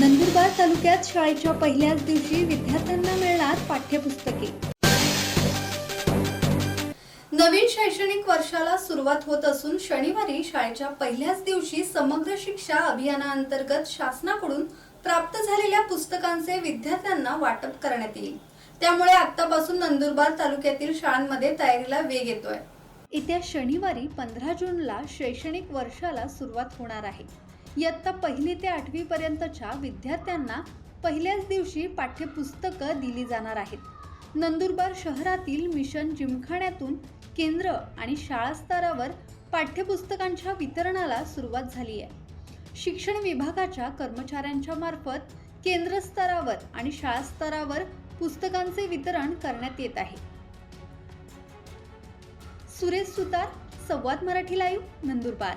नंदुरबार तालुक्यात शाळेच्या पहिल्याच दिवशी विद्यार्थ्यांना मिळणार पाठ्यपुस्तके. नवीन शैक्षणिक वर्षाला सुरुवात होत असून शनिवारी शाळेच्या पहिल्याच दिवशी समग्र शिक्षा अभियानाअंतर्गत शासनाकडून प्राप्त झालेल्या पुस्तकांचे विद्यार्थ्यांना वाटप करण्यात येईल. त्यामुळे आतापासून नंदुरबार तालुक्यातील शाळांमध्ये तयारीला वेग येतोय. येत्या शनिवारी पंधरा जूनला शैक्षणिक वर्षाला सुरुवात होणार आहे. इयत्ता पहिली ते आठवी पर्यंतच्या विद्यार्थ्यांना पहिल्याच दिवशी पाठ्यपुस्तकं दिली जाणार आहेत. नंदुरबार शहरातील मिशन जिमखान्यातून केंद्र आणि शाळा स्तरावर पाठ्यपुस्तकांच्या वितरणाला सुरुवात झाली आहे. शिक्षण विभागाच्या कर्मचाऱ्यांच्या मार्फत केंद्र स्तरावर आणि शाळा स्तरावर पुस्तकांचे वितरण करण्यात येत आहे. सुरेश सुतार संवाद मराठी लाईव्ह नंदुरबार.